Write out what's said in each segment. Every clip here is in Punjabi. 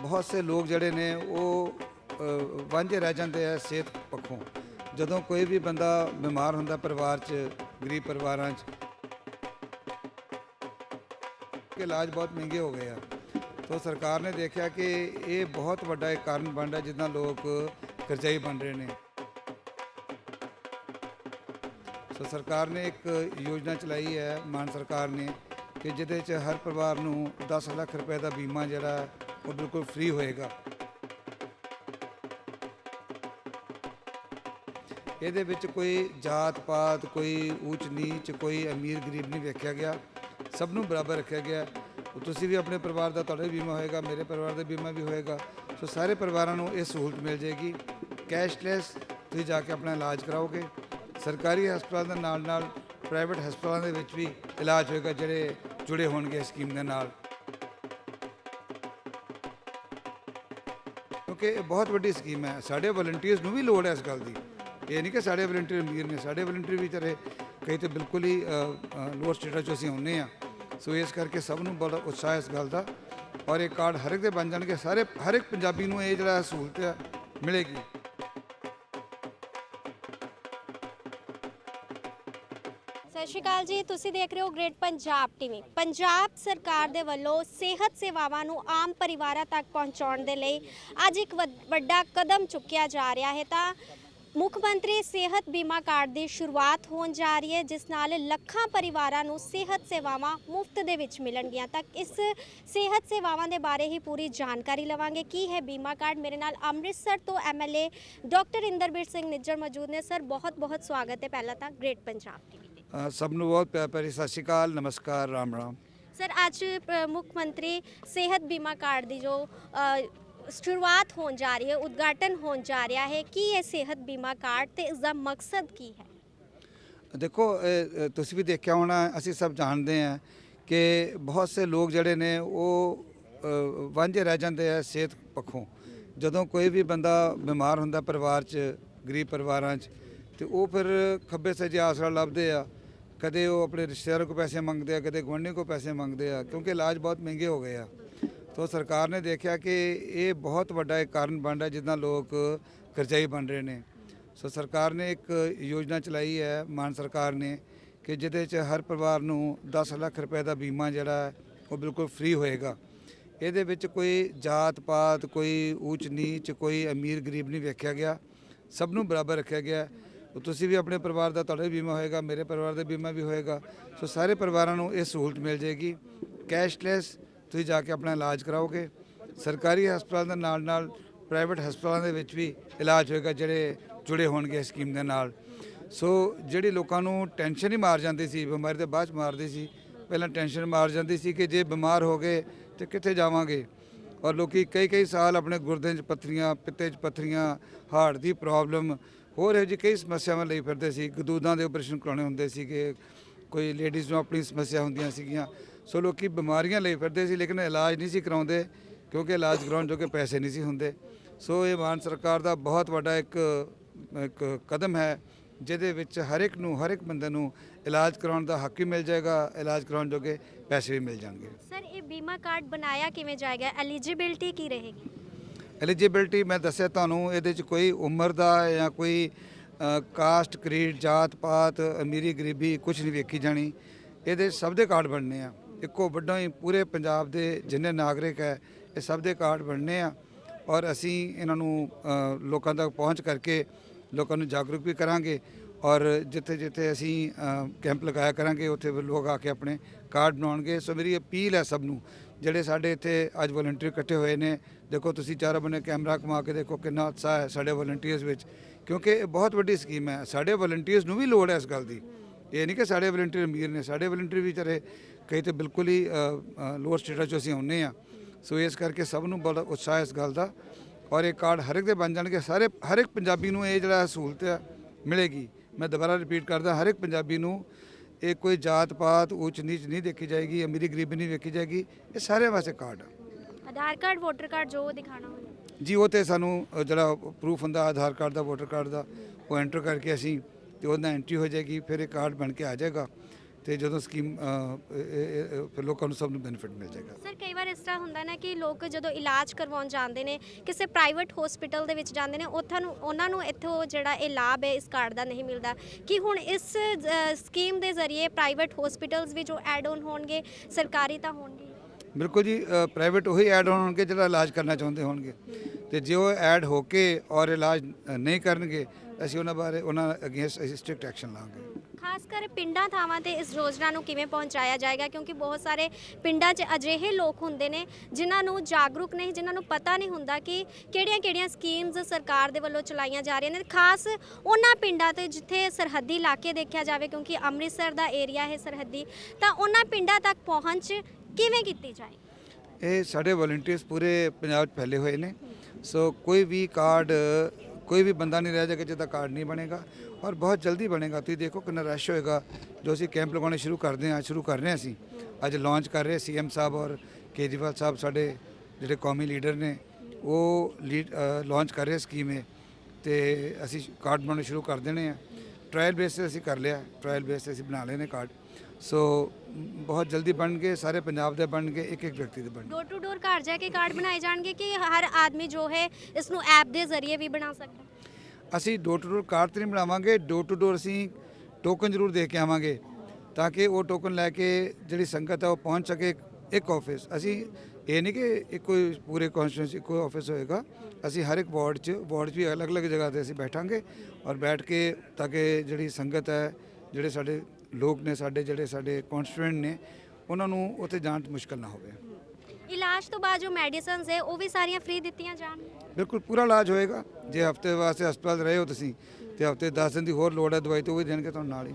ਬਹੁਤ ਸੇ ਲੋਕ ਜਿਹੜੇ ਨੇ ਉਹ ਵਾਂਝੇ ਰਹਿ ਜਾਂਦੇ ਆ ਸਿਹਤ ਪੱਖੋਂ। ਜਦੋਂ ਕੋਈ ਵੀ ਬੰਦਾ ਬਿਮਾਰ ਹੁੰਦਾ ਪਰਿਵਾਰ 'ਚ, ਗਰੀਬ ਪਰਿਵਾਰਾਂ 'ਚ, ਕਿ ਇਲਾਜ ਬਹੁਤ ਮਹਿੰਗੇ ਹੋ ਗਏ ਆ। ਤੋ ਸਰਕਾਰ ਨੇ ਦੇਖਿਆ ਕਿ ਇਹ ਬਹੁਤ ਵੱਡਾ ਇੱਕ ਕਾਰਨ ਬਣ ਰਿਹਾ ਜਿੱਦਾਂ ਲੋਕ ਕਰਜ਼ਾਈ ਬਣ ਰਹੇ ਨੇ। ਸੋ ਸਰਕਾਰ ਨੇ ਇੱਕ ਯੋਜਨਾ ਚਲਾਈ ਹੈ, ਮਾਨ ਸਰਕਾਰ ਨੇ, ਕਿ ਜਿਹਦੇ 'ਚ ਹਰ ਪਰਿਵਾਰ ਨੂੰ 10 ਲੱਖ ਰੁਪਏ ਦਾ ਬੀਮਾ ਜਿਹੜਾ ਉਹ ਬਿਲਕੁਲ ਫ੍ਰੀ ਹੋਏਗਾ ਇਹਦੇ ਵਿੱਚ ਕੋਈ ਜਾਤ ਪਾਤ ਕੋਈ ਊਚ ਨੀਚ ਕੋਈ ਅਮੀਰ ਗਰੀਬ ਨਹੀਂ ਵੇਖਿਆ ਗਿਆ ਸਭ ਨੂੰ ਬਰਾਬਰ ਰੱਖਿਆ ਗਿਆ ਤੁਸੀਂ ਵੀ ਆਪਣੇ ਪਰਿਵਾਰ ਦਾ ਤੁਹਾਡਾ ਵੀ ਬੀਮਾ ਹੋਏਗਾ ਮੇਰੇ ਪਰਿਵਾਰ ਦਾ ਬੀਮਾ ਵੀ ਹੋਏਗਾ ਸੋ ਸਾਰੇ ਪਰਿਵਾਰਾਂ ਨੂੰ ਇਹ ਸਹੂਲਤ ਮਿਲ ਜਾਏਗੀ ਕੈਸ਼ਲੈਸ ਤੁਸੀਂ ਜਾ ਕੇ ਆਪਣਾ ਇਲਾਜ ਕਰਾਓਗੇ ਸਰਕਾਰੀ ਹਸਪਤਾਲ ਦੇ ਨਾਲ ਨਾਲ ਪ੍ਰਾਈਵੇਟ ਹਸਪਤਾਲਾਂ ਦੇ ਵਿੱਚ ਵੀ ਇਲਾਜ ਹੋਏਗਾ ਜਿਹੜੇ ਜੁੜੇ ਹੋਣਗੇ ਇਸ ਸਕੀਮ ਦੇ ਨਾਲ ਕਿ ਇਹ ਬਹੁਤ ਵੱਡੀ ਸਕੀਮ ਹੈ। ਸਾਡੇ ਵਲੰਟੀਅਰਸ ਨੂੰ ਵੀ ਲੋੜ ਹੈ ਇਸ ਗੱਲ ਦੀ। ਇਹ ਨਹੀਂ ਕਿ ਸਾਡੇ ਵਲੰਟੀਅਰ ਅਮੀਰ ਨੇ, ਸਾਡੇ ਵਲੰਟੀਅਰ ਵੀ ਤੇਰੇ ਕਈ ਤੇ ਬਿਲਕੁਲ ਹੀ ਲੋਅਰ ਸਟੇਟਾਂ 'ਚੋਂ ਅਸੀਂ ਹੁੰਨੇ ਆ ਸੋ ਇਸ ਕਰਕੇ ਸਭ ਨੂੰ ਬੜਾ ਉਤਸ਼ਾਹ ਇਸ ਗੱਲ ਦਾ। ਔਰ ਇਹ ਕਾਰਡ ਹਰ ਇੱਕ ਦੇ ਬਣ ਜਾਣਗੇ। ਸਾਰੇ, ਹਰ ਇੱਕ ਪੰਜਾਬੀ ਨੂੰ ਇਹ ਜਿਹੜਾ ਸਹੂਲਤ ਹੈ, ਮਿਲੇਗੀ। ਸ਼੍ਰੀ ਅਕਾਲ ਜੀ, ਤੁਸੀਂ ਦੇਖ ਰਹੇ ਹੋ ਗ੍ਰੇਟ ਪੰਜਾਬ ਟੀਵੀ ਪੰਜਾਬ ਸਰਕਾਰ ਦੇ ਵੱਲੋਂ ਸਿਹਤ ਸੇਵਾਵਾਂ ਨੂੰ ਆਮ ਪਰਿਵਾਰਾਂ ਤੱਕ ਪਹੁੰਚਾਉਣ ਦੇ ਲਈ ਅੱਜ ਇੱਕ ਵੱਡ- ਵੱਡਾ ਕਦਮ ਚੁੱਕਿਆ ਜਾ ਰਿਹਾ ਹੈ। ਤਾਂ ਮੁੱਖ ਮੰਤਰੀ ਸਿਹਤ ਬੀਮਾ ਕਾਰਡ ਦੀ ਸ਼ੁਰੂਆਤ ਹੋਣ ਜਾ ਰਹੀ ਹੈ, ਜਿਸ ਨਾਲ ਲੱਖਾਂ ਪਰਿਵਾਰਾਂ ਨੂੰ ਸਿਹਤ ਸੇਵਾਵਾਂ ਮੁਫਤ ਦੇ ਵਿੱਚ ਮਿਲਣਗੀਆਂ। ਤਾਂ ਇਸ ਸਿਹਤ ਸੇਵਾਵਾਂ ਦੇ ਬਾਰੇ ਹੀ ਪੂਰੀ ਜਾਣਕਾਰੀ ਲਵਾਂਗੇ। ਕੀ ਹੈ ਬੀਮਾ ਕਾਰਡ? ਮੇਰੇ ਨਾਲ ਅੰਮ੍ਰਿਤਸਰ ਤੋਂ ਐਮਐਲਏ ਡਾਕਟਰ ਇੰਦਰਬੀਰ ਸਿੰਘ ਨਿੱਜਰ ਮੌਜੂਦ ਨੇ। ਸਰ ਬਹੁਤ ਬਹੁਤ ਸਵਾਗਤ ਹੈ ਪਹਿਲਾਂ ਤਾਂ ਗ੍ਰੇਟ ਪੰਜਾਬ ਟੀਵੀ ਤੇ ਸਭ ਨੂੰ ਬਹੁਤ ਪਿਆਰ ਭਰੀ ਸਤਿ ਸ਼੍ਰੀ ਅਕਾਲ ਨਮਸਕਾਰ ਰਾਮ ਰਾਮ। ਸਰ ਅੱਜ ਮੁੱਖ ਮੰਤਰੀ ਸਿਹਤ ਬੀਮਾ ਕਾਰਡ ਦੀ ਜੋ ਸ਼ੁਰੂਆਤ ਹੋਣ ਜਾ ਰਹੀ ਹੈ ਉਦਘਾਟਨ ਹੋਣ ਜਾ ਰਿਹਾ ਹੈ ਕੀ ਇਹ ਸਿਹਤ ਬੀਮਾ ਕਾਰਡ ਤੇ ਇਸ ਦਾ ਮਕਸਦ ਕੀ ਹੈ? ਦੇਖੋ ਤੁਸੀਂ ਵੀ ਦੇਖਿਆ ਹੋਣਾ ਅਸੀਂ ਸਭ ਜਾਣਦੇ ਹਾਂ ਕਿ ਬਹੁਤ ਸੇ ਲੋਕ ਜਿਹੜੇ ਨੇ ਉਹ ਵਾਂਝੇ ਰਹਿ ਜਾਂਦੇ ਆ ਸਿਹਤ ਪੱਖੋਂ। ਜਦੋਂ ਕੋਈ ਵੀ ਬੰਦਾ ਬਿਮਾਰ ਹੁੰਦਾ ਪਰਿਵਾਰ 'ਚ ਗਰੀਬ ਪਰਿਵਾਰਾਂ 'ਚ ਤੇ ਉਹ ਫਿਰ ਖੱਬੇ ਸੱਜੇ ਆਸਰਾ ਲੱਭਦੇ ਆ। ਕਦੇ ਉਹ ਆਪਣੇ ਰਿਸ਼ਤੇਦਾਰਾਂ ਕੋਲ ਪੈਸੇ ਮੰਗਦੇ ਆ, ਕਦੇ ਗੁਆਂਢੀ ਕੋਲ ਪੈਸੇ ਮੰਗਦੇ ਆ, ਕਿਉਂਕਿ ਇਲਾਜ ਬਹੁਤ ਮਹਿੰਗੇ ਹੋ ਗਏ ਆ। ਤੋ ਸਰਕਾਰ ਨੇ ਦੇਖਿਆ ਕਿ ਇਹ ਬਹੁਤ ਵੱਡਾ ਇੱਕ ਕਾਰਨ ਬਣ ਰਿਹਾ ਜਿੱਦਾਂ ਲੋਕ ਕਰਜ਼ਾਈ ਬਣ ਰਹੇ ਨੇ। ਸੋ ਸਰਕਾਰ ਨੇ ਇੱਕ ਯੋਜਨਾ ਚਲਾਈ ਹੈ, ਮਾਨ ਸਰਕਾਰ ਨੇ, ਕਿ ਜਿਹਦੇ 'ਚ ਹਰ ਪਰਿਵਾਰ ਨੂੰ 10 ਲੱਖ ਰੁਪਏ ਦਾ ਬੀਮਾ ਜਿਹੜਾ ਉਹ ਬਿਲਕੁਲ ਫ੍ਰੀ ਹੋਏਗਾ। ਇਹਦੇ ਵਿੱਚ ਕੋਈ ਜਾਤ ਪਾਤ ਕੋਈ ਉੱਚ ਨੀਚ ਕੋਈ ਅਮੀਰ ਗਰੀਬ ਨਹੀਂ ਵੇਖਿਆ ਗਿਆ। ਸਭ ਨੂੰ ਬਰਾਬਰ ਰੱਖਿਆ ਗਿਆ। ਉਹ ਤੁਸੀਂ ਵੀ ਆਪਣੇ ਪਰਿਵਾਰ ਦਾ ਤੁਹਾਡਾ ਵੀ ਬੀਮਾ ਹੋਏਗਾ, ਮੇਰੇ ਪਰਿਵਾਰ ਦਾ ਬੀਮਾ ਵੀ ਹੋਏਗਾ। ਸੋ ਸਾਰੇ ਪਰਿਵਾਰਾਂ ਨੂੰ ਇਹ ਸਹੂਲਤ ਮਿਲ ਜਾਏਗੀ। ਕੈਸ਼ਲੈਸ ਤੁਸੀਂ ਜਾ ਕੇ ਆਪਣਾ ਇਲਾਜ ਕਰਾਓਗੇ। ਸਰਕਾਰੀ ਹਸਪਤਾਲ ਦੇ ਨਾਲ ਨਾਲ ਪ੍ਰਾਈਵੇਟ ਹਸਪਤਾਲਾਂ ਦੇ ਵਿੱਚ ਵੀ ਇਲਾਜ ਹੋਏਗਾ, ਜਿਹੜੇ ਜੁੜੇ ਹੋਣਗੇ ਇਸ ਸਕੀਮ ਦੇ ਨਾਲ। ਸੋ ਜਿਹੜੀ ਲੋਕਾਂ ਨੂੰ ਟੈਨਸ਼ਨ ਹੀ ਮਾਰ ਜਾਂਦੀ ਸੀ, ਬਿਮਾਰੀ ਦੇ ਬਾਅਦ ਚ ਮਾਰਦੀ ਸੀ, ਪਹਿਲਾਂ ਟੈਨਸ਼ਨ ਮਾਰ ਜਾਂਦੀ ਸੀ ਕਿ ਜੇ ਬਿਮਾਰ ਹੋ ਗਏ ਤੇ ਕਿੱਥੇ ਜਾਵਾਂਗੇ? ਔਰ ਲੋਕੀ ਕਈ ਕਈ ਸਾਲ ਆਪਣੇ ਗੁਰਦੇ 'ਚ ਪੱਥਰੀਆਂ, ਪਿੱਤੇ 'ਚ ਪੱਥਰੀਆਂ, ਹਾਰਟ ਦੀ ਪ੍ਰੋਬਲਮ ਹੋਰ ਇਹੋ ਜਿਹੀ ਕਈ ਸਮੱਸਿਆਵਾਂ ਲਈ ਫਿਰਦੇ ਸੀ। ਗਦੂਦਾਂ ਦੇ ਆਪਰੇਸ਼ਨ ਕਰਾਉਣੇ ਹੁੰਦੇ ਸੀਗੇ। ਕੋਈ ਲੇਡੀਜ਼ ਨੂੰ ਆਪਣੀ ਸਮੱਸਿਆ ਹੁੰਦੀਆਂ ਸੀਗੀਆਂ। ਸੋ ਲੋਕੀ ਬਿਮਾਰੀਆਂ ਲਈ ਫਿਰਦੇ ਸੀ, ਲੇਕਿਨ ਇਲਾਜ ਨਹੀਂ ਸੀ ਕਰਾਉਂਦੇ, ਕਿਉਂਕਿ ਇਲਾਜ ਕਰਾਉਣ ਜੋਗੇ ਪੈਸੇ ਨਹੀਂ ਸੀ ਹੁੰਦੇ। ਸੋ ਇਹ ਮਾਨ ਸਰਕਾਰ ਦਾ ਬਹੁਤ ਵੱਡਾ ਇੱਕ ਇੱਕ ਕਦਮ ਹੈ, ਜਿਹਦੇ ਵਿੱਚ ਹਰ ਇੱਕ ਨੂੰ, ਹਰ ਇੱਕ ਬੰਦੇ ਨੂੰ ਇਲਾਜ ਕਰਾਉਣ ਦਾ ਹੱਕ ਵੀ ਮਿਲ ਜਾਏਗਾ, ਇਲਾਜ ਕਰਾਉਣ ਜੋਗੇ ਪੈਸੇ ਵੀ ਮਿਲ ਜਾਣਗੇ। ਸਰ, ਇਹ ਬੀਮਾ ਕਾਰਡ ਬਣਾਇਆ ਕਿਵੇਂ ਜਾਏਗਾ? ਐਲੀਜੀਬਿਲਟੀ ਕੀ ਰਹੇਗੀ? ਐਲੀਜੀਬਿਲਟੀ ਮੈਂ ਦੱਸਿਆ ਤੁਹਾਨੂੰ, ਇਹਦੇ ਚ ਕੋਈ ਉਮਰ ਦਾ ਜਾਂ ਕੋਈ ਕਾਸਟ ਕਰੀਡ ਜਾਤ ਪਾਤ, ਅਮੀਰੀ ਗਰੀਬੀ ਕੁਝ ਨਹੀਂ ਵੇਖੀ ਜਾਣੀ। ਇਹਦੇ ਸਭ ਦੇ ਕਾਰਡ ਬਣਨੇ ਆ। ਇੱਕੋ ਵੱਡਾ ਹੀ ਪੂਰੇ ਪੰਜਾਬ ਦੇ ਜਿੰਨੇ ਨਾਗਰਿਕ ਹੈ, ਇਹ ਸਭ ਦੇ ਕਾਰਡ ਬਣਨੇ ਆ। ਔਰ ਅਸੀਂ ਇਹਨਾਂ ਨੂੰ ਲੋਕਾਂ ਤੱਕ ਪਹੁੰਚ ਕਰਕੇ ਲੋਕਾਂ ਨੂੰ ਜਾਗਰੂਕ ਵੀ ਕਰਾਂਗੇ। ਔਰ ਜਿੱਥੇ ਜਿੱਥੇ ਅਸੀਂ ਕੈਂਪ ਲਗਾਇਆ ਕਰਾਂਗੇ, ਉੱਥੇ ਲੋਕ ਆ ਕੇ ਆਪਣੇ ਕਾਰਡ ਬਣਾਉਣਗੇ। ਸੋ ਮੇਰੀ ਅਪੀਲ ਹੈ ਸਭ ਨੂੰ, ਜਿਹੜੇ ਸਾਡੇ ਇੱਥੇ ਅੱਜ ਵਲੰਟੀਅਰ ਇਕੱਠੇ ਹੋਏ ਨੇ, ਦੇਖੋ ਤੁਸੀਂ ਚਾਰੋਂ ਬੰਨੇ ਕੈਮਰਾ ਘੁਮਾ ਕੇ ਦੇਖੋ ਕਿੰਨਾ ਉਤਸ਼ਾਹ ਹੈ ਸਾਡੇ ਵਲੰਟੀਅਰਸ ਵਿੱਚ। ਕਿਉਂਕਿ ਇਹ ਬਹੁਤ ਵੱਡੀ ਸਕੀਮ ਹੈ, ਸਾਡੇ ਵਲੰਟੀਅਰਸ ਨੂੰ ਵੀ ਲੋੜ ਹੈ ਇਸ ਗੱਲ ਦੀ। ਇਹ ਨਹੀਂ ਕਿ ਸਾਡੇ ਵਲੰਟੀਅਰ ਅਮੀਰ ਨੇ, ਸਾਡੇ ਵਲੰਟੀਅਰ ਵੀ ਤੇਰੇ ਕਈ ਤੇ ਬਿਲਕੁਲ ਹੀ ਲੋਅਰ ਸਟੇਟਸ 'ਚੋਂ ਅਸੀਂ ਆਉਂਦੇ ਆ ਸੋ ਇਸ ਕਰਕੇ ਸਭ ਨੂੰ ਬੜਾ ਉਤਸ਼ਾਹ ਇਸ ਗੱਲ ਦਾ। ਔਰ ਇਹ ਕਾਰਡ ਹਰ ਇੱਕ ਦੇ ਬਣ ਜਾਣਗੇ, ਸਾਰੇ, ਹਰ ਇੱਕ ਪੰਜਾਬੀ ਨੂੰ ਇਹ ਜਿਹੜਾ ਸਹੂਲਤ ਹੈ ਮਿਲੇਗੀ। ਮੈਂ ਦੁਬਾਰਾ ਰਿਪੀਟ ਕਰਦਾ, ਹਰ ਇੱਕ ਪੰਜਾਬੀ ਨੂੰ ਇਹ ਕੋਈ ਜਾਤ ਪਾਤ ਊਚ ਨੀਚ ਨਹੀਂ ਦੇਖੀ ਜਾਏਗੀ ਅਮੀਰੀ ਗਰੀਬੀ ਨਹੀਂ ਵੇਖੀ ਜਾਏਗੀ ਇਹ ਸਾਰਿਆਂ ਵਾਸਤੇ ਕਾਰਡ ਹੈ ਆਧਾਰ ਕਾਰਡ ਵੋਟਰ ਕਾਰਡ ਜੋ ਦਿਖਾਣਾ ਹੋਵੇ। ਜੀ ਉਹ ਤੇ ਸਾਨੂੰ ਅ, ਜਿਹੜਾ ਪ੍ਰੂਫ ਹੁੰਦਾ ਆਧਾਰ ਕਾਰਡ ਦਾ ਵੋਟਰ ਕਾਰਡ ਦਾ ਉਹ ਐਂਟਰ ਕਰਕੇ ਅਸੀਂ ਤੇ ਉਹਦਾ ਐਂਟਰੀ ਹੋ ਜਾਏਗੀ ਫਿਰ ਇਹ ਕਾਰਡ ਬਣ ਕੇ ਆ ਜਾਏਗਾ। ਤੇ ਜਦੋਂ ਸਕੀਮ ਫਿਰ ਲੋਕਾਂ ਨੂੰ ਸਭ ਨੂੰ ਬੈਨੀਫਿਟ ਮਿਲ ਜਾਏਗਾ। ਸਰ ਕਈ ਵਾਰ ਇਸ ਤਰ੍ਹਾਂ ਹੁੰਦਾ ਨਾ ਕਿ ਲੋਕ ਜਦੋਂ ਇਲਾਜ ਕਰਵਾਉਣ ਜਾਂਦੇ ਨੇ ਕਿਸੇ ਪ੍ਰਾਈਵੇਟ ਹਸਪੀਟਲ ਦੇ ਵਿੱਚ ਜਾਂਦੇ ਨੇ ਉੱਥੋਂ ਨੂੰ ਉਹਨਾਂ ਨੂੰ ਇੱਥੋਂ ਜਿਹੜਾ ਇਹ ਲਾਭ ਹੈ ਇਸ ਕਾਰਡ ਦਾ ਨਹੀਂ ਮਿਲਦਾ। ਕਿ ਹੁਣ ਇਸ ਸਕੀਮ ਦੇ ਜ਼ਰੀਏ ਪ੍ਰਾਈਵੇਟ ਹਸਪੀਟਲਸ ਵੀ ਜੋ ਐਡ ਆਨ ਹੋਣਗੇ ਸਰਕਾਰੀ ਤਾਂ ਹੋਣਗੇ। ਬਿਲਕੁਲ ਜੀ ਪ੍ਰਾਈਵੇਟ ਉਹੀ ਐਡ ਹੋਣਗੇ ਜਿਹੜਾ ਇਲਾਜ ਕਰਨਾ ਚਾਹੁੰਦੇ ਹੋਣਗੇ। ਤੇ ਜੇ ਉਹ ਐਡ ਹੋ ਕੇ ਔਰ ਇਲਾਜ ਨਹੀਂ ਕਰਨਗੇ ਅਸੀਂ ਉਹਨਾਂ ਬਾਰੇ ਉਹਨਾਂ ਅਗੇਂਸਟ ਅਸੀਂ ਸਟ੍ਰਿਕਟ ਐਕਸ਼ਨ ਲਾਂਗੇ। ਖਾਸ ਕਰ ਪਿੰਡਾਂ ਥਾਵਾਂ ਤੇ ਇਸ ਯੋਜਨਾ ਨੂੰ ਕਿਵੇਂ ਪਹੁੰਚਾਇਆ ਜਾਏਗਾ? ਕਿਉਂਕਿ ਬਹੁਤ ਸਾਰੇ ਪਿੰਡਾਂ 'ਚ ਅਜਿਹੇ ਲੋਕ ਹੁੰਦੇ ਨੇ ਜਿਨ੍ਹਾਂ ਨੂੰ ਜਾਗਰੂਕ ਨਹੀਂ, ਜਿਨ੍ਹਾਂ ਨੂੰ ਪਤਾ ਨਹੀਂ ਹੁੰਦਾ ਕਿ ਕਿਹੜੀਆਂ-ਕਿਹੜੀਆਂ ਸਕੀਮਸ ਸਰਕਾਰ ਦੇ ਵੱਲੋਂ ਚਲਾਈਆਂ ਜਾ ਰਹੀਆਂ ਨੇ। ਖਾਸ ਉਹਨਾਂ ਪਿੰਡਾਂ ਤੇ ਜਿੱਥੇ ਸਰਹੱਦੀ ਇਲਾਕੇ ਦੇਖਿਆ ਜਾਵੇ, ਕਿਉਂਕਿ ਅੰਮ੍ਰਿਤਸਰ ਦਾ ਏਰੀਆ ਹੈ ਸਰਹੱਦੀ, ਤਾਂ ਉਹਨਾਂ ਪਿੰਡਾਂ ਤੱਕ ਪਹੁੰਚ ਕਿਵੇਂ ਕੀਤੀ ਜਾਏ? ਇਹ ਸਾਡੇ ਵਲੰਟੀਅਰਸ ਪੂਰੇ ਪੰਜਾਬ 'ਚ ਫੈਲੇ ਹੋਏ ਨੇ। ਸੋ ਕੋਈ ਵੀ ਕਾਰਡ ਕੋਈ ਵੀ ਬੰਦਾ ਨਹੀਂ ਰਹਿ ਜਾਏਗਾ ਜਿਹਦਾ ਕਾਰਡ ਨਹੀਂ ਬਣੇਗਾ। ਔਰ ਬਹੁਤ ਜਲਦੀ ਬਣੇਗਾ। ਤੁਸੀਂ ਦੇਖੋ ਕਿੰਨਾ ਰਸ਼ ਹੋਏਗਾ। ਜੋ ਅਸੀਂ ਕੈਂਪ ਲਗਾਉਣੇ ਸ਼ੁਰੂ ਕਰਦੇ ਹਾਂ, ਸ਼ੁਰੂ ਕਰ ਰਹੇ ਹਾਂ ਅਸੀਂ। ਅੱਜ ਲਾਂਚ ਕਰ ਰਹੇ ਸੀਐਮ ਸਾਹਿਬ ਔਰ ਕੇਜਰੀਵਾਲ ਸਾਹਿਬ ਸਾਡੇ ਜਿਹੜੇ ਕੌਮੀ ਲੀਡਰ ਨੇ, ਉਹ ਲੀਡ ਲਾਂਚ ਕਰ ਰਹੇ ਸਕੀਮ ਹੈ ਤੇ ਅਸੀਂ ਕਾਰਡ ਬਣਾਉਣੇ ਸ਼ੁਰੂ ਕਰ ਦੇਣੇ ਆ। ਟ੍ਰਾਇਲ ਬੇਸ ਤੇ ਅਸੀਂ ਕਰ ਲਿਆ। ਟ੍ਰਾਇਲ ਬੇਸ ਤੇ ਅਸੀਂ ਬਣਾ ਲਏ ਨੇ ਕਾਰਡ ਸੋ ਬਹੁਤ ਜਲਦੀ ਬਣ ਗਏ, ਸਾਰੇ ਪੰਜਾਬ ਦੇ ਬਣ ਗਏ ਇੱਕ ਇੱਕ ਵਿਅਕਤੀ ਦੇ ਬਣ ਗਏ। ਡੋਰ ਟੂ ਡੋਰ ਘਰ ਜਾ ਕੇ ਕਾਰਡ ਬਣਾਏ ਜਾਣਗੇ ਕਿ ਹਰ ਆਦਮੀ ਜੋ ਹੈ, ਇਸ ਨੂੰ ਐਪ ਦੇ ਜ਼ਰੀਏ ਵੀ ਬਣਾ ਸਕਦਾ ਅਸੀਂ ਡੋਰ ਟੂ ਡੋਰ ਕਾਰਡ ਤੇ ਨਹੀਂ ਬਣਾਵਾਂਗੇ ਡੋਰ ਟੂ ਡੋਰ ਅਸੀਂ ਟੋਕਨ ਜ਼ਰੂਰ ਦੇ ਕੇ ਆਵਾਂਗੇ ਤਾਂ ਕਿ ਉਹ ਟੋਕਨ ਲੈ ਕੇ ਜਿਹੜੀ ਸੰਗਤ ਹੈ ਉਹ ਪਹੁੰਚ ਸਕੇ ਇੱਕ ਆਫਿਸ ਅਸੀਂ ਇਹ ਨਹੀਂ ਕਿ ਇੱਕੋ ਹੀ ਪੂਰੇ ਕਨਸਟੀਟਿਊਂਸੀ ਇੱਕੋ ਆਫਿਸ ਹੋਏਗਾ। ਅਸੀਂ ਹਰ ਇੱਕ ਵਾਰਡ 'ਚ ਵਾਰਡ 'ਚ ਵੀ ਅਲੱਗ-ਅਲੱਗ ਜਗ੍ਹਾ ਤੇ ਅਸੀਂ ਬੈਠਾਂਗੇ ਔਰ ਬੈਠ ਕੇ ਤਾਂ ਕਿ ਜਿਹੜੀ ਸੰਗਤ ਹੈ, ਜਿਹੜੇ ਸਾਡੇ ਲੋਕ ਨੇ, ਸਾਡੇ ਜਿਹੜੇ ਸਾਡੇ ਕਨਸਟੀਟੂਐਂਟ ਨੇ, ਉਹਨਾਂ ਨੂੰ ਉੱਥੇ ਜਾਣ 'ਚ ਮੁਸ਼ਕਲ ਨਾ ਹੋਵੇ। ਇਲਾਜ ਤੋਂ ਬਾਅਦ ਜੋ ਮੈਡੀਸਿਨਸ ਹੈ, ਉਹ ਵੀ ਸਾਰੀਆਂ ਫ੍ਰੀ ਦਿੱਤੀਆਂ ਜਾਣ। ਬਿਲਕੁਲ, ਪੂਰਾ ਇਲਾਜ ਹੋਏਗਾ। ਜੇ ਹਫ਼ਤੇ ਵਾਸਤੇ ਹਸਪਤਾਲ ਰਹੇ ਹੋ ਤੁਸੀਂ, ਤੇ ਹਫ਼ਤੇ 10 ਦਿਨ ਦੀ ਹੋਰ ਲੋੜ ਹੈ, ਦਵਾਈ ਤੇ ਉਹ ਵੀ ਦੇਣਗੇ ਤੁਹਾਨੂੰ ਨਾਲ ਹੀ।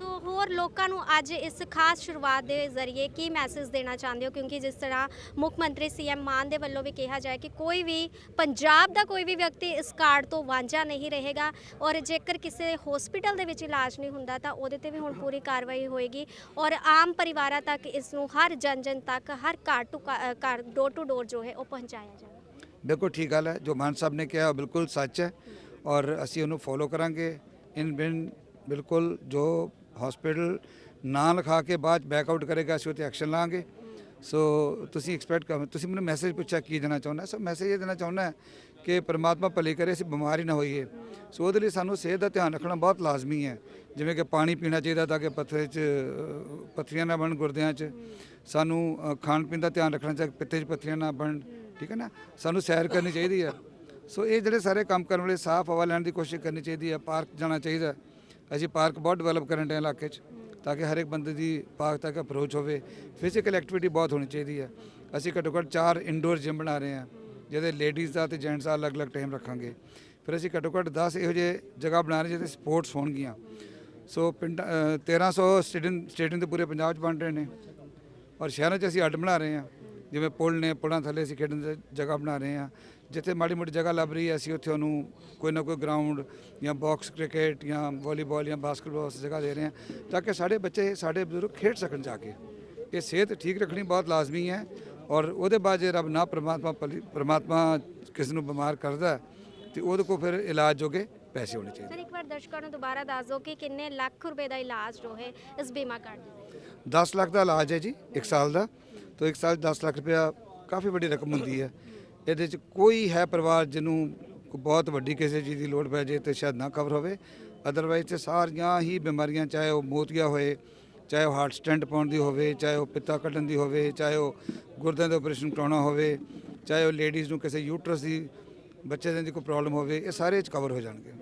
ਸੋ ਹੋਰ ਲੋਕਾਂ ਨੂੰ ਅੱਜ ਇਸ ਖਾਸ ਸ਼ੁਰੂਆਤ ਦੇ ਜ਼ਰੀਏ ਕੀ ਮੈਸੇਜ ਦੇਣਾ ਚਾਹੁੰਦੇ ਹੋ? ਕਿਉਂਕਿ ਜਿਸ ਤਰ੍ਹਾਂ ਮੁੱਖ ਮੰਤਰੀ ਸੀਐਮ ਮਾਨ ਦੇ ਵੱਲੋਂ ਵੀ ਕਿਹਾ ਜਾਏ ਕਿ ਕੋਈ ਵੀ ਪੰਜਾਬ ਦਾ ਕੋਈ ਵੀ ਵਿਅਕਤੀ ਇਸ ਕਾਰਡ ਤੋਂ ਵਾਂਝਾ ਨਹੀਂ ਰਹੇਗਾ ਔਰ ਜੇਕਰ ਕਿਸੇ ਹਸਪੀਟਲ ਦੇ ਵਿੱਚ ਇਲਾਜ ਨਹੀਂ ਹੁੰਦਾ ਤਾਂ ਉਹਦੇ ਤੇ ਵੀ ਹੁਣ ਪੂਰੀ ਕਾਰਵਾਈ ਹੋਏਗੀ ਔਰ ਆਮ ਪਰਿਵਾਰਾਂ ਤੱਕ ਇਸ ਨੂੰ ਹਰ ਜਨ ਜਨ ਤੱਕ ਹਰ ਘਰ ਟੂ ਘ- ਘਰ ਡੋਰ ਟੂ ਡੋਰ ਜੋ ਹੈ ਉਹ ਪਹੁੰਚਾਇਆ ਜਾਵੇ। ਬਿਲਕੁਲ ਠੀਕ ਗੱਲ ਹੈ, ਜੋ ਮਾਨ ਸਾਹਿਬ ਨੇ ਕਿਹਾ ਉਹ ਬਿਲਕੁਲ ਸੱਚ ਹੈ ਔਰ ਅਸੀਂ ਉਹਨੂੰ ਫੋਲੋ ਕਰਾਂਗੇ। ਇਨ ਬਿਨ ਬਿਲਕੁਲ ਜੋ ਹਸਪੀਟਲ ਨਾਂ ਲਿਖਾ ਕੇ ਬਾਅਦ ਬੈਕ ਆਊਟ ਕਰੇਗਾ, ਅਸੀਂ ਉੱਤੇ ਐਕਸ਼ਨ ਲਾਂਗੇ। ਸੋ ਤੁਸੀਂ ਐਕਸਪੈਕਟ ਕਰ, ਤੁਸੀਂ ਮੈਨੂੰ ਮੈਸੇਜ ਪੁੱਛਿਆ, ਕੀ ਦੇਣਾ ਚਾਹੁੰਦਾ? ਸੋ ਮੈਸੇਜ ਇਹ ਦੇਣਾ ਚਾਹੁੰਦਾ ਕਿ ਪਰਮਾਤਮਾ ਭਲੀ ਕਰੇ, ਅਸੀਂ ਬਿਮਾਰ ਹੀ ਨਾ ਹੋਈਏ। ਸੋ ਉਹਦੇ ਲਈ ਸਾਨੂੰ ਸਿਹਤ ਦਾ ਧਿਆਨ ਰੱਖਣਾ ਬਹੁਤ ਲਾਜ਼ਮੀ ਹੈ। ਜਿਵੇਂ ਕਿ ਪਾਣੀ ਪੀਣਾ ਚਾਹੀਦਾ ਤਾਂ ਕਿ ਪੱਥਰੇ 'ਚ ਪੱਥਰੀਆਂ ਨਾ ਬਣਨ ਗੁਰਦਿਆਂ 'ਚ। ਸਾਨੂੰ ਖਾਣ ਪੀਣ ਦਾ ਧਿਆਨ ਰੱਖਣਾ ਚਾਹੀਦਾ, ਪਿੱਤੇ 'ਚ ਪੱਥਰੀਆਂ ਨਾ ਬਣਨ, ਠੀਕ ਹੈ ਨਾ? ਸਾਨੂੰ ਸੈਰ ਕਰਨੀ ਚਾਹੀਦੀ ਹੈ। ਸੋ ਇਹ ਜਿਹੜੇ ਸਾਰੇ ਕੰਮ ਕਰਨ ਵਾਲੇ, ਸਾਫ਼ ਹਵਾ ਲੈਣ ਦੀ ਕੋਸ਼ਿਸ਼ ਕਰਨੀ ਚਾਹੀਦੀ ਹੈ, ਪਾਰਕ ਜਾਣਾ ਚਾਹੀਦਾ ਅਸੀਂ ਪਾਰਕ ਬਹੁਤ ਡਿਵੈਲਪ ਕਰਨ ਦੇ ਇਲਾਕੇ 'ਚ ਤਾਂ ਕਿ ਹਰ ਇੱਕ ਬੰਦੇ ਦੀ ਪਾਰਕ ਤੱਕ ਅਪਰੋਚ ਹੋਵੇ। ਫਿਜ਼ੀਕਲ ਐਕਟੀਵਿਟੀ ਬਹੁਤ ਹੋਣੀ ਚਾਹੀਦੀ ਹੈ। ਅਸੀਂ ਘੱਟੋ ਘੱਟ ਚਾਰ ਇਨਡੋਰ ਜਿਮ ਬਣਾ ਰਹੇ ਹਾਂ ਜਿਹਦੇ ਲੇਡੀਜ਼ ਦਾ ਤੇ ਜੈਂਟਸ ਦਾ ਅਲੱਗ-ਅਲੱਗ ਟਾਈਮ ਰੱਖਾਂਗੇ। ਫਿਰ ਅਸੀਂ ਘੱਟੋ ਘੱਟ 10 ਇਹੋ ਜਿਹੇ ਜਗ੍ਹਾ ਬਣਾ ਰਹੇ ਜਿੱਥੇ ਸਪੋਰਟਸ ਹੋਣਗੀਆਂ। ਸੋ ਪਿੰਡ ਅ, 1300 ਸਟੇਡੀਅਮ ਸਟੇਡੀਅਮ ਤੇ ਪੂਰੇ ਪੰਜਾਬ 'ਚ ਬਣ ਰਹੇ ਨੇ। ਔਰ ਸ਼ਹਿਰਾਂ 'ਚ ਅਸੀਂ ਅੱਡ ਬਣਾ ਰਹੇ ਹਾਂ। ਜਿਵੇਂ ਪੁਲ ਨੇ ਪੁਲਾਂ ਥੱਲੇ ਅਸੀਂ ਖੇਡਣ ਦੀ ਜਗ੍ਹਾ ਬਣਾ ਰਹੇ ਹਾਂ। ਜਿੱਥੇ ਮਾੜੀ ਮੋਟੀ ਜਗ੍ਹਾ ਲੱਭ ਰਹੀ ਹੈ ਅਸੀਂ ਉੱਥੇ ਉਹਨੂੰ ਕੋਈ ਨਾ ਕੋਈ ਗਰਾਊਂਡ ਜਾਂ ਬਾਕਸ ਕ੍ਰਿਕਟ ਜਾਂ ਵਾਲੀਬਾਲ ਜਾਂ ਬਾਸਕਟਬਾਲ ਉਸ ਜਗ੍ਹਾ ਦੇ ਰਹੇ ਹਾਂ ਤਾਂ ਕਿ ਸਾਡੇ ਬੱਚੇ ਸਾਡੇ ਬਜ਼ੁਰਗ ਖੇਡ ਸਕਣ ਜਾ ਕੇ। ਇਹ ਸਿਹਤ ਠੀਕ ਰੱਖਣੀ ਬਹੁਤ ਲਾਜ਼ਮੀ ਹੈ ਔਰ ਉਹਦੇ ਬਾਅਦ ਜੇ ਰੱਬ ਨਾ ਪ੍ਰਮਾਤਮਾ ਪ੍ਰਮਾਤਮਾ ਕਿਸੇ ਨੂੰ ਬਿਮਾਰ ਕਰਦਾ ਤੇ ਉਹਦੇ ਕੋਲ ਫਿਰ ਇਲਾਜ ਜੋਗੇ ਪੈਸੇ ਹੋਣੇ ਚਾਹੀਦੇ। ਸਰ ਇੱਕ ਵਾਰ ਦਰਸ਼ਕਾਂ ਨੂੰ ਦੁਬਾਰਾ ਦੱਸ ਦਿਓ ਕਿ ਕਿੰਨੇ ਲੱਖ ਰੁਪਏ ਦਾ ਇਲਾਜ ਜੋ ਹੈ ਇਸ ਬੀਮਾ ਕਾਰਡ ਦੇ ਵਿੱਚ? 10 ਲੱਖ ਦਾ ਇਲਾਜ ਹੈ ਜੀ 1 ਸਾਲ ਦਾ। ਤਾਂ 1 ਸਾਲ 'ਚ 10 ਲੱਖ ਰੁਪਇਆ ਕਾਫੀ ਵੱਡੀ ਰਕਮ ਹੁੰਦੀ ਹੈ। ਇਹਦੇ 'ਚ ਕੋਈ ਹੈ ਪਰਿਵਾਰ ਜਿਹਨੂੰ ਬਹੁਤ ਵੱਡੀ ਕਿਸੇ ਚੀਜ਼ ਦੀ ਲੋੜ ਪੈ ਜੇ ਤੇ ਸ਼ਾਇਦ ਨਾ ਕਵਰ ਹੋਵੇ। ਅਦਰਵਾਈਜ਼ ਤੇ ਸਾਰੀਆਂ ਹੀ ਬਿਮਾਰੀਆਂ, ਚਾਹੇ ਉਹ ਮੋਤੀਆ ਹੋਏ, ਚਾਹੇ ਉਹ ਹਾਰਟ ਸਟੈਂਟ ਪਾਉਣ ਦੀ ਹੋਵੇ, ਚਾਹੇ ਉਹ ਪਿੱਤਾ ਕੱਢਣ ਦੀ ਹੋਵੇ, ਚਾਹੇ ਉਹ ਗੁਰਦਿਆਂ ਦਾ ਆਪਰੇਸ਼ਨ ਕਰਾਉਣਾ ਹੋਵੇ, ਚਾਹੇ ਉਹ ਲੇਡੀਜ਼ ਨੂੰ ਕਿਸੇ ਯੂਟਰਸ ਦੀ ਬੱਚੇ ਦੇ ਦੀ ਕੋਈ ਪ੍ਰੋਬਲਮ ਹੋਵੇ, ਇਹ ਸਾਰੇ 'ਚ ਕਵਰ ਹੋ ਜਾਣਗੇ।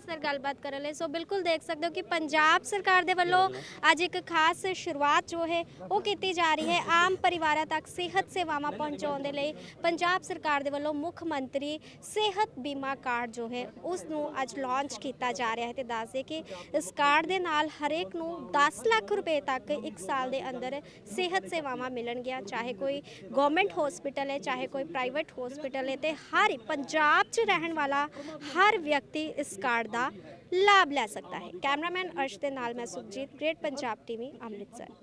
ਸਰ ਗੱਲਬਾਤ ਕਰਨ ਲਈ। ਸੋ ਬਿਲਕੁਲ ਦੇਖ ਸਕਦੇ ਹੋ ਕਿ ਪੰਜਾਬ ਸਰਕਾਰ ਦੇ ਵੱਲੋਂ ਅੱਜ ਇੱਕ ਖਾਸ ਸ਼ੁਰੂਆਤ ਜੋ ਹੈ, ਉਹ ਕੀਤੀ ਜਾ ਰਹੀ ਹੈ ਆਮ ਪਰਿਵਾਰਾਂ ਤੱਕ ਸਿਹਤ ਸੇਵਾਵਾਂ ਪਹੁੰਚਾਉਣ ਦੇ ਲਈ। ਪੰਜਾਬ ਸਰਕਾਰ ਦੇ ਵੱਲੋਂ ਮੁੱਖ ਮੰਤਰੀ ਸਿਹਤ ਬੀਮਾ ਕਾਰਡ ਜੋ ਹੈ, ਉਸ ਨੂੰ ਅੱਜ ਲਾਂਚ ਕੀਤਾ ਜਾ ਰਿਹਾ ਹੈ ਤੇ ਦੱਸਦੇ ਕਿ ਇਸ ਕਾਰਡ ਦੇ ਨਾਲ ਹਰੇਕ ਨੂੰ 10 ਲੱਖ ਰੁਪਏ ਤੱਕ ਇੱਕ ਸਾਲ ਦੇ ਅੰਦਰ ਸਿਹਤ ਸੇਵਾਵਾਂ ਮਿਲਣਗੀਆਂ। ਚਾਹੇ ਕੋਈ ਗਵਰਨਮੈਂਟ ਹਸਪੀਟਲ ਹੈ, ਚਾਹੇ ਕੋਈ ਪ੍ਰਾਈਵੇਟ ਹਸਪੀਟਲ ਹੈ ਤੇ ਹਰ ਪੰਜਾਬ 'ਚ ਰਹਿਣ ਵਾਲਾ ਹਰ ਵਿਅਕਤੀ ਇਸ ਕਾਰਡ ਦਾ ਦਾ ਲਾਭ ਲੈ ਸਕਦਾ ਹੈ। ਕੈਮਰਾਮੈਨ ਅਰਸ਼ ਦੇ ਨਾਲ ਮੈਂ ਸੁਖਜੀਤ ਗ੍ਰੇਟ ਪੰਜਾਬ ਟੀਵੀ, ਅੰਮ੍ਰਿਤਸਰ।